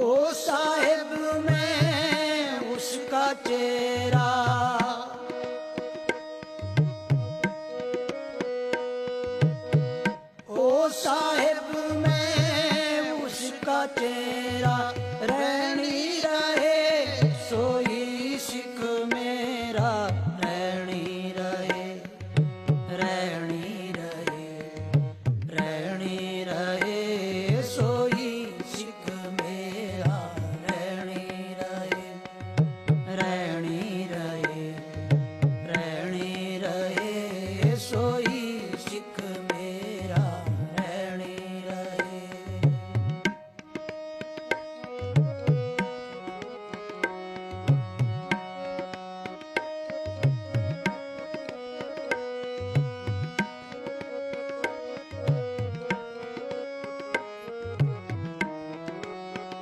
ओ साहेब मैं उसका चेहरा ओ साहेब मैं उसका चेहरा